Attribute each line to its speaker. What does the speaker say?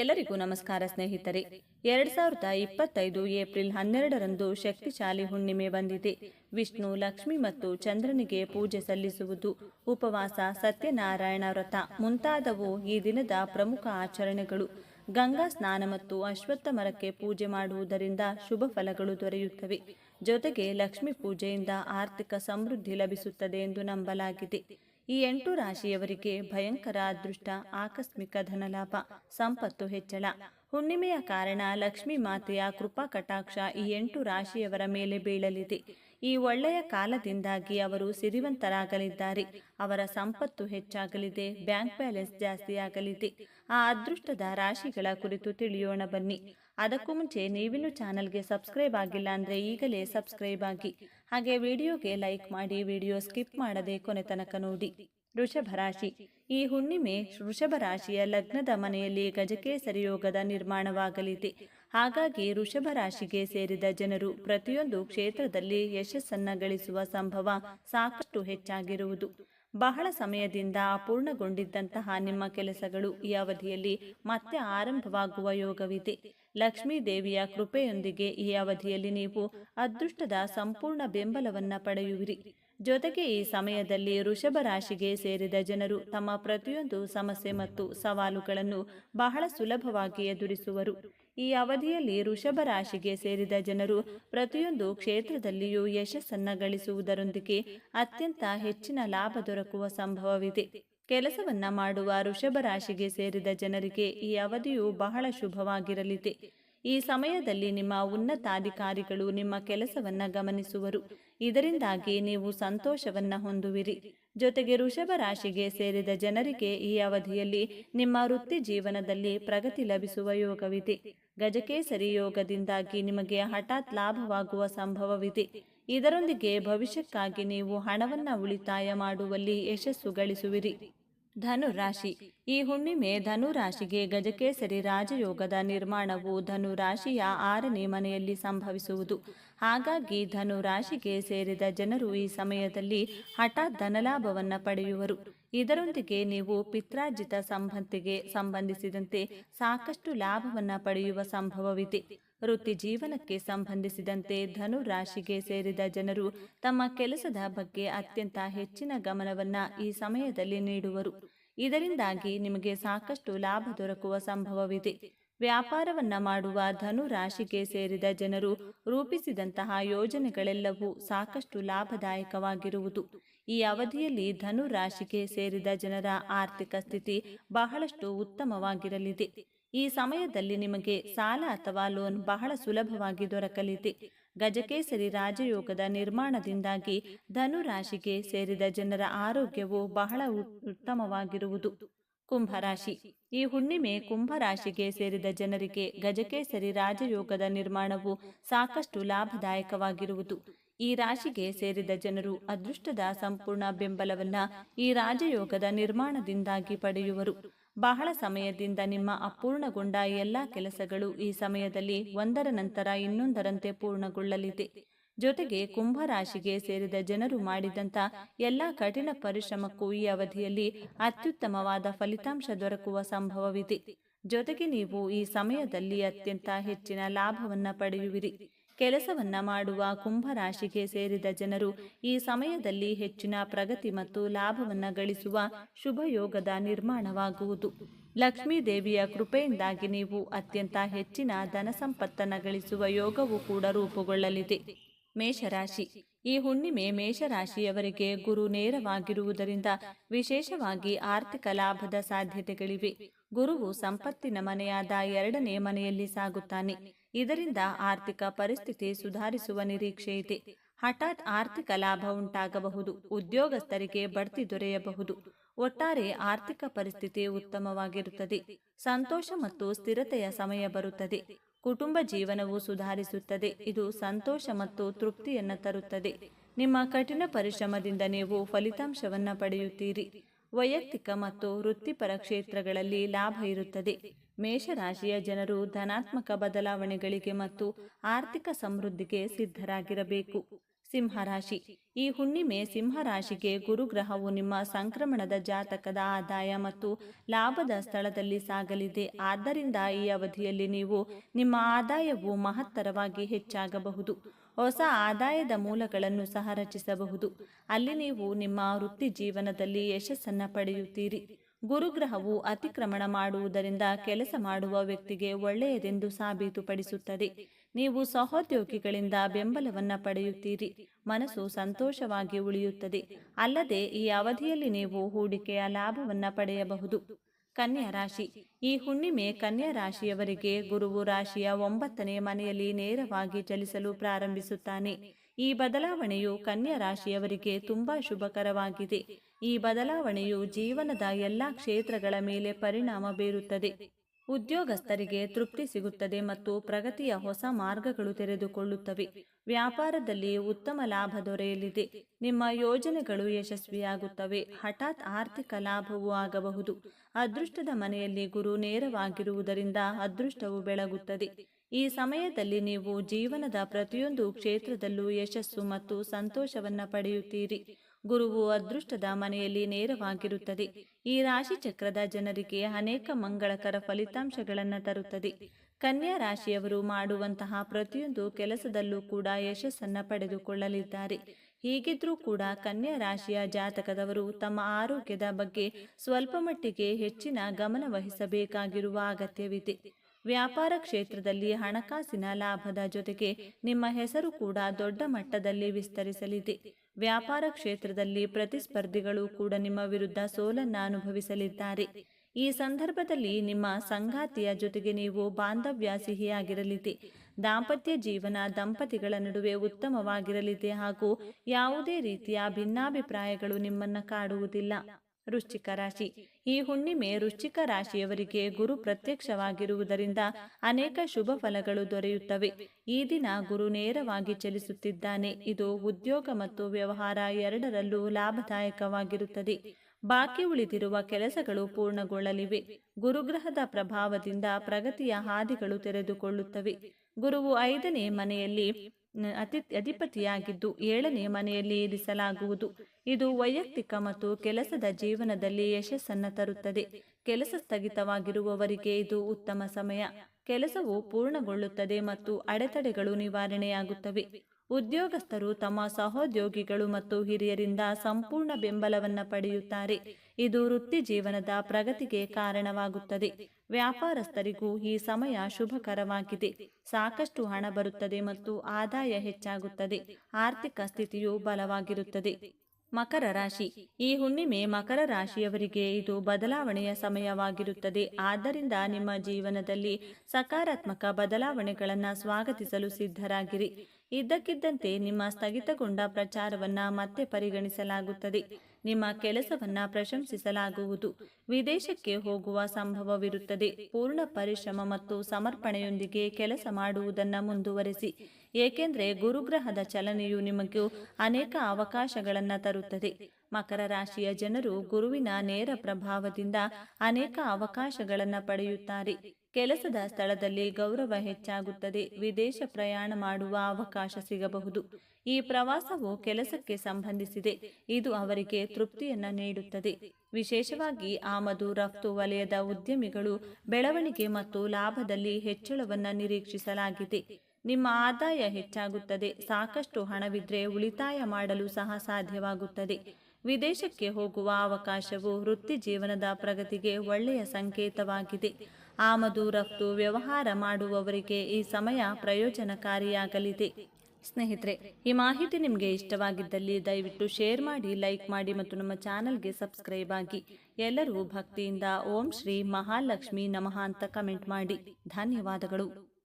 Speaker 1: ಎಲ್ಲರಿಗೂ ನಮಸ್ಕಾರ ಸ್ನೇಹಿತರೆ. ಎರಡ್ ಸಾವಿರದ ಇಪ್ಪತ್ತೈದು ಏಪ್ರಿಲ್ ಹನ್ನೆರಡರಂದು ಶಕ್ತಿಶಾಲಿ ಹುಣ್ಣಿಮೆ ಬಂದಿದೆ. ವಿಷ್ಣು, ಲಕ್ಷ್ಮಿ ಮತ್ತು ಚಂದ್ರನಿಗೆ ಪೂಜೆ ಸಲ್ಲಿಸುವುದು ಉಪವಾಸ, ಸತ್ಯನಾರಾಯಣ ವ್ರತ ಮುಂತಾದವು ಈ ದಿನದ ಪ್ರಮುಖ ಆಚರಣೆಗಳು. ಗಂಗಾ ಸ್ನಾನ ಮತ್ತು ಅಶ್ವತ್ಥ ಮರಕ್ಕೆ ಪೂಜೆ ಮಾಡುವುದರಿಂದ ಶುಭ ಫಲಗಳು ದೊರೆಯುತ್ತವೆ. ಜೊತೆಗೆ ಲಕ್ಷ್ಮಿ ಪೂಜೆಯಿಂದ ಆರ್ಥಿಕ ಸಮೃದ್ಧಿ ಲಭಿಸುತ್ತದೆ ಎಂದು ನಂಬಲಾಗಿದೆ. ಈ ಎಂಟು ರಾಶಿಯವರಿಗೆ ಭಯಂಕರ ಅದೃಷ್ಟ, ಆಕಸ್ಮಿಕ ಧನಲಾಭ, ಸಂಪತ್ತು ಹೆಚ್ಚಳ. ಹುಣ್ಣಿಮೆಯ ಕಾರಣ ಲಕ್ಷ್ಮೀ ಮಾತೆಯ ಕೃಪಾ ಕಟಾಕ್ಷ ಈ ಎಂಟು ರಾಶಿಯವರ ಮೇಲೆ ಬೀಳಲಿದೆ. ಈ ಒಳ್ಳೆಯ ಕಾಲದಿಂದಾಗಿ ಅವರು ಸಿರಿವಂತರಾಗಲಿದ್ದಾರೆ. ಅವರ ಸಂಪತ್ತು ಹೆಚ್ಚಾಗಲಿದೆ, ಬ್ಯಾಂಕ್ ಬ್ಯಾಲೆನ್ಸ್ ಜಾಸ್ತಿಯಾಗಲಿದೆ ಆ ಅದೃಷ್ಟದ ರಾಶಿಗಳ ಕುರಿತು ತಿಳಿಯೋಣ ಬನ್ನಿ. ಅದಕ್ಕೂ ಮುಂಚೆ ನೀವಿನ್ನೂ ಚಾನಲ್ಗೆ ಸಬ್ಸ್ಕ್ರೈಬ್ ಆಗಿಲ್ಲ ಅಂದರೆ ಈಗಲೇ ಸಬ್ಸ್ಕ್ರೈಬ್ ಆಗಿ. ಹಾಗೆ ವಿಡಿಯೋಗೆ ಲೈಕ್ ಮಾಡಿ ವಿಡಿಯೋ ಸ್ಕಿಪ್ ಮಾಡದೆ ಕೊನೆ ತನಕ ನೋಡಿ. ವೃಷಭ ರಾಶಿ. ಈ ಹುಣ್ಣಿಮೆ ವೃಷಭ ರಾಶಿಯ ಲಗ್ನದ ಮನೆಯಲ್ಲಿ ಗಜಕೇಸರಿ ಯೋಗದ ನಿರ್ಮಾಣವಾಗಲಿದೆ. ಹಾಗಾಗಿ ವೃಷಭ ರಾಶಿಗೆ ಸೇರಿದ ಜನರು ಪ್ರತಿಯೊಂದು ಕ್ಷೇತ್ರದಲ್ಲಿ ಯಶಸ್ಸನ್ನ ಗಳಿಸುವ ಸಂಭವ ಸಾಕಷ್ಟು ಹೆಚ್ಚಾಗಿರುವುದು. ಬಹಳ ಸಮಯದಿಂದ ಅಪೂರ್ಣಗೊಂಡಿದ್ದಂತಹ ನಿಮ್ಮ ಕೆಲಸಗಳು ಈ ಅವಧಿಯಲ್ಲಿ ಮತ್ತೆ ಆರಂಭವಾಗುವ ಯೋಗವಿದೆ. ಲಕ್ಷ್ಮೀ ದೇವಿಯ ಕೃಪೆಯೊಂದಿಗೆ ಈ ಅವಧಿಯಲ್ಲಿ ನೀವು ಅದೃಷ್ಟದ ಸಂಪೂರ್ಣ ಬೆಂಬಲವನ್ನ ಪಡೆಯುವಿರಿ. ಜೊತೆಗೆ ಈ ಸಮಯದಲ್ಲಿ ವೃಷಭ ರಾಶಿಗೆ ಸೇರಿದ ಜನರು ತಮ್ಮ ಪ್ರತಿಯೊಂದು ಸಮಸ್ಯೆ ಮತ್ತು ಸವಾಲುಗಳನ್ನು ಬಹಳ ಸುಲಭವಾಗಿ ಎದುರಿಸುವರು. ಈ ಅವಧಿಯಲ್ಲಿ ಋಷಭ ರಾಶಿಗೆ ಸೇರಿದ ಜನರು ಪ್ರತಿಯೊಂದು ಕ್ಷೇತ್ರದಲ್ಲಿಯೂ ಯಶಸ್ಸನ್ನು ಗಳಿಸುವುದರೊಂದಿಗೆ ಅತ್ಯಂತ ಹೆಚ್ಚಿನ ಲಾಭ ದೊರಕುವ ಸಂಭವವಿದೆ. ಕೆಲಸವನ್ನ ಮಾಡುವ ಋಷಭ ರಾಶಿಗೆ ಸೇರಿದ ಜನರಿಗೆ ಈ ಅವಧಿಯು ಬಹಳ ಶುಭವಾಗಿರಲಿದೆ. ಈ ಸಮಯದಲ್ಲಿ ನಿಮ್ಮ ಉನ್ನತಾಧಿಕಾರಿಗಳು ನಿಮ್ಮ ಕೆಲಸವನ್ನ ಗಮನಿಸುವರು. ಇದರಿಂದಾಗಿ ನೀವು ಸಂತೋಷವನ್ನ ಹೊಂದುವಿರಿ. ಜೊತೆಗೆ ವೃಷಭ ರಾಶಿಗೆ ಸೇರಿದ ಜನರಿಗೆ ಈ ಅವಧಿಯಲ್ಲಿ ನಿಮ್ಮ ವೃತ್ತಿ ಜೀವನದಲ್ಲಿ ಪ್ರಗತಿ ಲಭಿಸುವ ಯೋಗವಿದೆ. ಗಜಕೇಸರಿ ಯೋಗದಿಂದಾಗಿ ನಿಮಗೆ ಹಠಾತ್ ಲಾಭವಾಗುವ ಸಂಭವವಿದೆ. ಇದರೊಂದಿಗೆ ಭವಿಷ್ಯಕ್ಕಾಗಿ ನೀವು ಹಣವನ್ನು ಉಳಿತಾಯ ಮಾಡುವಲ್ಲಿ ಯಶಸ್ಸು ಗಳಿಸುವಿರಿ. ಧನು ರಾಶಿ ಈ ಹುಣ್ಣಿಮೆ ಧನು ರಾಶಿಗೆ ಗಜಕೇಸರಿ ರಾಜಯೋಗದ ನಿರ್ಮಾಣವು ಧನು ರಾಶಿಯ ಆರನೇ ಮನೆಯಲ್ಲಿ ಸಂಭವಿಸುವುದು. ಹಾಗಾಗಿ ಧನು ರಾಶಿಗೆ ಸೇರಿದ ಜನರು ಈ ಸಮಯದಲ್ಲಿ ಹಠಾತ್ ಧನಲಾಭವನ್ನ ಪಡೆಯುವರು. ಇದರೊಂದಿಗೆ ನೀವು ಪಿತ್ರಾರ್ಜಿತ ಸಂಬಂಧಿಗೆ ಸಂಬಂಧಿಸಿದಂತೆ ಸಾಕಷ್ಟು ಲಾಭವನ್ನು ಪಡೆಯುವ ಸಂಭವವಿದೆ. ವೃತ್ತಿ ಜೀವನಕ್ಕೆ ಸಂಬಂಧಿಸಿದಂತೆ ಧನು ರಾಶಿಗೆ ಸೇರಿದ ಜನರು ತಮ್ಮ ಕೆಲಸದ ಬಗ್ಗೆ ಅತ್ಯಂತ ಹೆಚ್ಚಿನ ಗಮನವನ್ನ ಈ ಸಮಯದಲ್ಲಿ ನೀಡುವರು. ಇದರಿಂದಾಗಿ ನಿಮಗೆ ಸಾಕಷ್ಟು ಲಾಭ ದೊರಕುವ ಸಂಭವವಿದೆ. ವ್ಯಾಪಾರವನ್ನ ಮಾಡುವ ಧನು ರಾಶಿಗೆ ಸೇರಿದ ಜನರು ರೂಪಿಸಿದಂತಹ ಯೋಜನೆಗಳೆಲ್ಲವೂ ಸಾಕಷ್ಟು ಲಾಭದಾಯಕವಾಗಿರುವುದು. ಈ ಅವಧಿಯಲ್ಲಿ ಧನು ರಾಶಿಗೆ ಸೇರಿದ ಜನರ ಆರ್ಥಿಕ ಸ್ಥಿತಿ ಬಹಳಷ್ಟು ಉತ್ತಮವಾಗಿರಲಿದೆ. ಈ ಸಮಯದಲ್ಲಿ ನಿಮಗೆ ಸಾಲ ಅಥವಾ ಲೋನ್ ಬಹಳ ಸುಲಭವಾಗಿ ದೊರಕಲಿದೆ. ಗಜಕೇಸರಿ ರಾಜಯೋಗದ ನಿರ್ಮಾಣದಿಂದಾಗಿ ಧನು ರಾಶಿಗೆ ಸೇರಿದ ಜನರ ಆರೋಗ್ಯವು ಬಹಳ ಉತ್ತಮವಾಗಿರುವುದು. ಕುಂಭರಾಶಿ. ಈ ಹುಣ್ಣಿಮೆ ಕುಂಭರಾಶಿಗೆ ಸೇರಿದ ಜನರಿಗೆ ಗಜಕೇಸರಿ ರಾಜಯೋಗದ ನಿರ್ಮಾಣವು ಸಾಕಷ್ಟು ಲಾಭದಾಯಕವಾಗಿರುವುದು. ಈ ರಾಶಿಗೆ ಸೇರಿದ ಜನರು ಅದೃಷ್ಟದ ಸಂಪೂರ್ಣ ಬೆಂಬಲವನ್ನ ಈ ರಾಜಯೋಗದ ನಿರ್ಮಾಣದಿಂದಾಗಿ ಪಡೆಯುವರು. ಬಹಳ ಸಮಯದಿಂದ ನಿಮ್ಮ ಅಪೂರ್ಣಗೊಂಡ ಎಲ್ಲ ಕೆಲಸಗಳು ಈ ಸಮಯದಲ್ಲಿ ಒಂದರ ನಂತರ ಇನ್ನೊಂದರಂತೆ ಪೂರ್ಣಗೊಳ್ಳಲಿದೆ. ಜೊತೆಗೆ ಕುಂಭರಾಶಿಗೆ ಸೇರಿದ ಜನರು ಮಾಡಿದಂಥ ಎಲ್ಲ ಕಠಿಣ ಪರಿಶ್ರಮಕ್ಕೂ ಈ ಅವಧಿಯಲ್ಲಿ ಅತ್ಯುತ್ತಮವಾದ ಫಲಿತಾಂಶ ದೊರಕುವ ಸಂಭವವಿದೆ. ಜೊತೆಗೆ ನೀವು ಈ ಸಮಯದಲ್ಲಿ ಅತ್ಯಂತ ಹೆಚ್ಚಿನ ಲಾಭವನ್ನು ಪಡೆಯುವಿರಿ. ಕೆಲಸವನ್ನ ಮಾಡುವ ಕುಂಭರಾಶಿಗೆ ಸೇರಿದ ಜನರು ಈ ಸಮಯದಲ್ಲಿ ಹೆಚ್ಚಿನ ಪ್ರಗತಿ ಮತ್ತು ಲಾಭವನ್ನ ಗಳಿಸುವ ಶುಭಯೋಗದ ನಿರ್ಮಾಣವಾಗುವುದು. ಲಕ್ಷ್ಮೀ ದೇವಿಯ ಕೃಪೆಯಿಂದಾಗಿ ನೀವು ಅತ್ಯಂತ ಹೆಚ್ಚಿನ ಧನ ಸಂಪತ್ತನ್ನು ಗಳಿಸುವ ಯೋಗವು ಕೂಡ ರೂಪುಗೊಳ್ಳಲಿದೆ. ಮೇಷರಾಶಿ. ಈ ಹುಣ್ಣಿಮೆ ಮೇಷರಾಶಿಯವರಿಗೆ ಗುರು ನೇರವಾಗಿರುವುದರಿಂದ ವಿಶೇಷವಾಗಿ ಆರ್ಥಿಕ ಲಾಭದ ಸಾಧ್ಯತೆಗಳಿವೆ. ಗುರುವು ಸಂಪತ್ತಿನ ಮನೆಯಾದ ಎರಡನೇ ಮನೆಯಲ್ಲಿ ಸಾಗುತ್ತಾನೆ. ಇದರಿಂದ ಆರ್ಥಿಕ ಪರಿಸ್ಥಿತಿ ಸುಧಾರಿಸುವ ನಿರೀಕ್ಷೆ ಇದೆ. ಹಠಾತ್ ಆರ್ಥಿಕ ಲಾಭ ಉಂಟಾಗಬಹುದು. ಉದ್ಯೋಗಸ್ಥರಿಗೆ ಬಡ್ತಿ ದೊರೆಯಬಹುದು. ಒಟ್ಟಾರೆ ಆರ್ಥಿಕ ಪರಿಸ್ಥಿತಿ ಉತ್ತಮವಾಗಿರುತ್ತದೆ. ಸಂತೋಷ ಮತ್ತು ಸ್ಥಿರತೆಯ ಸಮಯ ಬರುತ್ತದೆ. ಕುಟುಂಬ ಜೀವನವು ಸುಧಾರಿಸುತ್ತದೆ. ಇದು ಸಂತೋಷ ಮತ್ತು ತೃಪ್ತಿಯನ್ನು ತರುತ್ತದೆ. ನಿಮ್ಮ ಕಠಿಣ ಪರಿಶ್ರಮದಿಂದ ನೀವು ಫಲಿತಾಂಶವನ್ನು ಪಡೆಯುತ್ತೀರಿ. ವೈಯಕ್ತಿಕ ಮತ್ತು ವೃತ್ತಿಪರ ಕ್ಷೇತ್ರಗಳಲ್ಲಿ ಲಾಭ ಇರುತ್ತದೆ. ಮೇಷರಾಶಿಯ ಜನರು ಧನಾತ್ಮಕ ಬದಲಾವಣೆಗಳಿಗೆ ಮತ್ತು ಆರ್ಥಿಕ ಸಮೃದ್ಧಿಗೆ ಸಿದ್ಧರಾಗಿರಬೇಕು. ಸಿಂಹರಾಶಿ. ಈ ಹುಣ್ಣಿಮೆ ಸಿಂಹರಾಶಿಗೆ ಗುರುಗ್ರಹವು ನಿಮ್ಮ ಸಂಕ್ರಮಣದ ಜಾತಕದ ಆದಾಯ ಮತ್ತು ಲಾಭದ ಸ್ಥಳದಲ್ಲಿ ಸಾಗಲಿದೆ. ಆದ್ದರಿಂದ ಈ ಅವಧಿಯಲ್ಲಿ ನೀವು ನಿಮ್ಮ ಆದಾಯವು ಮಹತ್ತರವಾಗಿ ಹೆಚ್ಚಾಗಬಹುದು. ಹೊಸ ಆದಾಯದ ಮೂಲಗಳನ್ನು ಸಹ ರಚಿಸಬಹುದು. ಅಲ್ಲಿ ನೀವು ನಿಮ್ಮ ವೃತ್ತಿ ಜೀವನದಲ್ಲಿ ಯಶಸ್ಸನ್ನು ಪಡೆಯುತ್ತೀರಿ. ಗುರುಗ್ರಹವು ಅತಿಕ್ರಮಣ ಮಾಡುವುದರಿಂದ ಕೆಲಸ ಮಾಡುವ ವ್ಯಕ್ತಿಗೆ ಒಳ್ಳೆಯದೆಂದು ಸಾಬೀತುಪಡಿಸುತ್ತದೆ. ನೀವು ಸಹೋದ್ಯೋಗಿಗಳಿಂದ ಬೆಂಬಲವನ್ನು ಪಡೆಯುತ್ತೀರಿ. ಮನಸ್ಸು ಸಂತೋಷವಾಗಿ ಉಳಿಯುತ್ತದೆ. ಅಲ್ಲದೆ ಈ ಅವಧಿಯಲ್ಲಿ ನೀವು ಹೂಡಿಕೆಯ ಲಾಭವನ್ನು ಪಡೆಯಬಹುದು. ಕನ್ಯಾ ರಾಶಿ. ಈ ಹುಣ್ಣಿಮೆ ಕನ್ಯಾ ರಾಶಿಯವರಿಗೆ ಗುರುವು ರಾಶಿಯ ಒಂಬತ್ತನೇ ಮನೆಯಲ್ಲಿ ನೇರವಾಗಿ ಚಲಿಸಲು ಪ್ರಾರಂಭಿಸುತ್ತಾನೆ. ಈ ಬದಲಾವಣೆಯು ಕನ್ಯಾ ರಾಶಿಯವರಿಗೆ ತುಂಬಾ ಶುಭಕರವಾಗಿದೆ. ಈ ಬದಲಾವಣೆಯು ಜೀವನದ ಎಲ್ಲಾ ಕ್ಷೇತ್ರಗಳ ಮೇಲೆ ಪರಿಣಾಮ ಬೀರುತ್ತದೆ. ಉದ್ಯೋಗಸ್ಥರಿಗೆ ತೃಪ್ತಿ ಸಿಗುತ್ತದೆ ಮತ್ತು ಪ್ರಗತಿಯ ಹೊಸ ಮಾರ್ಗಗಳು ತೆರೆದುಕೊಳ್ಳುತ್ತವೆ. ವ್ಯಾಪಾರದಲ್ಲಿ ಉತ್ತಮ ಲಾಭ ದೊರೆಯಲಿದೆ. ನಿಮ್ಮ ಯೋಜನೆಗಳು ಯಶಸ್ವಿಯಾಗುತ್ತವೆ. ಹಠಾತ್ ಆರ್ಥಿಕ ಲಾಭವೂ ಆಗಬಹುದು. ಅದೃಷ್ಟದ ಮನೆಯಲ್ಲಿ ಗುರು ನೇರವಾಗಿರುವುದರಿಂದ ಅದೃಷ್ಟವು ಬೆಳಗುತ್ತದೆ. ಈ ಸಮಯದಲ್ಲಿ ನೀವು ಜೀವನದ ಪ್ರತಿಯೊಂದು ಕ್ಷೇತ್ರದಲ್ಲೂ ಯಶಸ್ಸು ಮತ್ತು ಸಂತೋಷವನ್ನು ಪಡೆಯುತ್ತೀರಿ. ಗುರುವು ಅದೃಷ್ಟದ ಮನೆಯಲ್ಲಿ ನೇರವಾಗಿರುತ್ತದೆ. ಈ ರಾಶಿ ಚಕ್ರದ ಜನರಿಗೆ ಅನೇಕ ಮಂಗಳಕರ ಫಲಿತಾಂಶಗಳನ್ನು ತರುತ್ತದೆ. ಕನ್ಯಾ ರಾಶಿಯವರು ಮಾಡುವಂತಹ ಪ್ರತಿಯೊಂದು ಕೆಲಸದಲ್ಲೂ ಕೂಡ ಯಶಸ್ಸನ್ನು ಪಡೆದುಕೊಳ್ಳಲಿದ್ದಾರೆ. ಹೀಗಿದ್ರೂ ಕೂಡ ಕನ್ಯಾ ರಾಶಿಯ ಜಾತಕದವರು ತಮ್ಮ ಆರೋಗ್ಯದ ಬಗ್ಗೆ ಸ್ವಲ್ಪ ಮಟ್ಟಿಗೆ ಹೆಚ್ಚಿನ ಗಮನ ವಹಿಸಬೇಕಾಗಿರುವ ಅಗತ್ಯವಿದೆ. ವ್ಯಾಪಾರ ಕ್ಷೇತ್ರದಲ್ಲಿ ಹಣಕಾಸಿನ ಲಾಭದ ಜೊತೆಗೆ ನಿಮ್ಮ ಹೆಸರು ಕೂಡ ದೊಡ್ಡ ಮಟ್ಟದಲ್ಲಿ ವಿಸ್ತರಿಸಲಿದೆ. ವ್ಯಾಪಾರ ಕ್ಷೇತ್ರದಲ್ಲಿ ಪ್ರತಿಸ್ಪರ್ಧಿಗಳು ಕೂಡ ನಿಮ್ಮ ವಿರುದ್ಧ ಸೋಲನ್ನು ಅನುಭವಿಸಲಿದ್ದಾರೆ. ಈ ಸಂದರ್ಭದಲ್ಲಿ ನಿಮ್ಮ ಸಂಗಾತಿಯ ಜೊತೆಗೆ ನೀವು ಬಾಂಧವ್ಯ ಸಿಹಿಯಾಗಿರಲಿದೆ ದಾಂಪತ್ಯ ಜೀವನ ದಂಪತಿಗಳ ನಡುವೆ ಉತ್ತಮವಾಗಿರಲಿದೆ ಹಾಗೂ ಯಾವುದೇ ರೀತಿಯ ಭಿನ್ನಾಭಿಪ್ರಾಯಗಳು ನಿಮ್ಮನ್ನ ಕಾಡುವುದಿಲ್ಲ. ವೃಶ್ಚಿಕ ರಾಶಿ. ಈ ಹುಣ್ಣಿಮೆ ವೃಶ್ಚಿಕ ರಾಶಿಯವರಿಗೆ ಗುರು ಪ್ರತ್ಯಕ್ಷವಾಗಿರುವುದರಿಂದ ಅನೇಕ ಶುಭ ಫಲಗಳು ದೊರೆಯುತ್ತವೆ. ಈ ದಿನ ಗುರು ನೇರವಾಗಿ ಚಲಿಸುತ್ತಿದ್ದಾನೆ. ಇದು ಉದ್ಯೋಗ ಮತ್ತು ವ್ಯವಹಾರ ಎರಡರಲ್ಲೂ ಲಾಭದಾಯಕವಾಗಿರುತ್ತದೆ. ಬಾಕಿ ಉಳಿದಿರುವ ಕೆಲಸಗಳು ಪೂರ್ಣಗೊಳ್ಳಲಿವೆ. ಗುರುಗ್ರಹದ ಪ್ರಭಾವದಿಂದ ಪ್ರಗತಿಯ ಹಾದಿಗಳು ತೆರೆದುಕೊಳ್ಳುತ್ತವೆ. ಗುರುವು ಐದನೇ ಮನೆಯಲ್ಲಿ ಅತಿ ಅಧಿಪತಿಯಾಗಿದ್ದು ಏಳನೇ ಮನೆಯಲ್ಲಿ ಇರಿಸಲಾಗುವುದು. ಇದು ವೈಯಕ್ತಿಕ ಮತ್ತು ಕೆಲಸದ ಜೀವನದಲ್ಲಿ ಯಶಸ್ಸನ್ನು ತರುತ್ತದೆ. ಕೆಲಸ ಸ್ಥಗಿತವಾಗಿರುವವರಿಗೆ ಇದು ಉತ್ತಮ ಸಮಯ. ಕೆಲಸವು ಪೂರ್ಣಗೊಳ್ಳುತ್ತದೆ ಮತ್ತು ಅಡೆತಡೆಗಳು ನಿವಾರಣೆಯಾಗುತ್ತವೆ. ಉದ್ಯೋಗಸ್ಥರು ತಮ್ಮ ಸಹೋದ್ಯೋಗಿಗಳು ಮತ್ತು ಹಿರಿಯರಿಂದ ಸಂಪೂರ್ಣ ಬೆಂಬಲವನ್ನು ಪಡೆಯುತ್ತಾರೆ. ಇದು ವೃತ್ತಿ ಜೀವನದ ಪ್ರಗತಿಗೆ ಕಾರಣವಾಗುತ್ತದೆ. ವ್ಯಾಪಾರಸ್ಥರಿಗೂ ಈ ಸಮಯ ಶುಭಕರವಾಗಿದೆ. ಸಾಕಷ್ಟು ಹಣ ಬರುತ್ತದೆ ಮತ್ತು ಆದಾಯ ಹೆಚ್ಚಾಗುತ್ತದೆ. ಆರ್ಥಿಕ ಸ್ಥಿತಿಯು ಬಲವಾಗಿರುತ್ತದೆ. ಮಕರ ರಾಶಿ. ಈ ಹುಣ್ಣಿಮೆ ಮಕರ ರಾಶಿಯವರಿಗೆ ಇದು ಬದಲಾವಣೆಯ ಸಮಯವಾಗಿರುತ್ತದೆ. ಆದ್ದರಿಂದ ನಿಮ್ಮ ಜೀವನದಲ್ಲಿ ಸಕಾರಾತ್ಮಕ ಬದಲಾವಣೆಗಳನ್ನು ಸ್ವಾಗತಿಸಲು ಸಿದ್ಧರಾಗಿರಿ. ಇದ್ದಕ್ಕಿದ್ದಂತೆ ನಿಮ್ಮ ಸ್ಥಗಿತಗೊಂಡ ಪ್ರಚಾರವನ್ನ ಮತ್ತೆ ಪರಿಗಣಿಸಲಾಗುತ್ತದೆ. ನಿಮ್ಮ ಕೆಲಸವನ್ನ ಪ್ರಶಂಸಿಸಲಾಗುವುದು. ವಿದೇಶಕ್ಕೆ ಹೋಗುವ ಸಂಭವವಿರುತ್ತದೆ. ಪೂರ್ಣ ಪರಿಶ್ರಮ ಮತ್ತು ಸಮರ್ಪಣೆಯೊಂದಿಗೆ ಕೆಲಸ ಮಾಡುವುದನ್ನು ಮುಂದುವರೆಸಿ. ಏಕೆಂದರೆ ಗುರುಗ್ರಹದ ಚಲನೆಯು ನಿಮಗೂ ಅನೇಕ ಅವಕಾಶಗಳನ್ನು ತರುತ್ತದೆ. ಮಕರ ರಾಶಿಯ ಜನರು ಗುರುವಿನ ನೇರ ಪ್ರಭಾವದಿಂದ ಅನೇಕ ಅವಕಾಶಗಳನ್ನು ಪಡೆಯುತ್ತಾರೆ. ಕೆಲಸದ ಸ್ಥಳದಲ್ಲಿ ಗೌರವ ಹೆಚ್ಚಾಗುತ್ತದೆ, ವಿದೇಶ ಪ್ರಯಾಣ ಮಾಡುವ ಅವಕಾಶ ಸಿಗಬಹುದು. ಈ ಪ್ರವಾಸವು ಕೆಲಸಕ್ಕೆ ಸಂಬಂಧಿಸಿದೆ, ಇದು ಅವರಿಗೆ ತೃಪ್ತಿಯನ್ನು ನೀಡುತ್ತದೆ. ವಿಶೇಷವಾಗಿ ಆಮದು, ರಫ್ತು ವಲಯದ ಉದ್ಯಮಿಗಳು ಬೆಳವಣಿಗೆ ಮತ್ತು ಲಾಭದಲ್ಲಿ ಹೆಚ್ಚಳವನ್ನು ನಿರೀಕ್ಷಿಸಲಾಗಿದೆ. ನಿಮ್ಮ ಆದಾಯ ಹೆಚ್ಚಾಗುತ್ತದೆ, ಸಾಕಷ್ಟು ಹಣವಿದ್ರೆ ಉಳಿತಾಯ ಮಾಡಲು ಸಹ ಸಾಧ್ಯವಾಗುತ್ತದೆ. ವಿದೇಶಕ್ಕೆ ಹೋಗುವ ಅವಕಾಶವು ವೃತ್ತಿ ಜೀವನದ ಪ್ರಗತಿಗೆ ಒಳ್ಳೆಯ ಸಂಕೇತವಾಗಿದೆ. ಆಮದು, ರಫ್ತು, ವ್ಯವಹಾರ ಮಾಡುವವರಿಗೆ ಈ ಸಮಯ ಪ್ರಯೋಜನಕಾರಿಯಾಗಲಿದೆ. ಸ್ನೇಹಿತರೆ, ಈ ಮಾಹಿತಿ ನಿಮಗೆ ಇಷ್ಟವಾಗಿದ್ದಲ್ಲಿ ದಯವಿಟ್ಟು ಶೇರ್ ಮಾಡಿ, ಲೈಕ್ ಮಾಡಿ ಮತ್ತು ನಮ್ಮ ಚಾನಲ್ಗೆ ಸಬ್ಸ್ಕ್ರೈಬ್ ಆಗಿ. ಎಲ್ಲರೂ ಭಕ್ತಿಯಿಂದ ಓಂ ಶ್ರೀ ಮಹಾಲಕ್ಷ್ಮಿ ನಮಃ ಅಂತ ಕಮೆಂಟ್ ಮಾಡಿ. ಧನ್ಯವಾದಗಳು.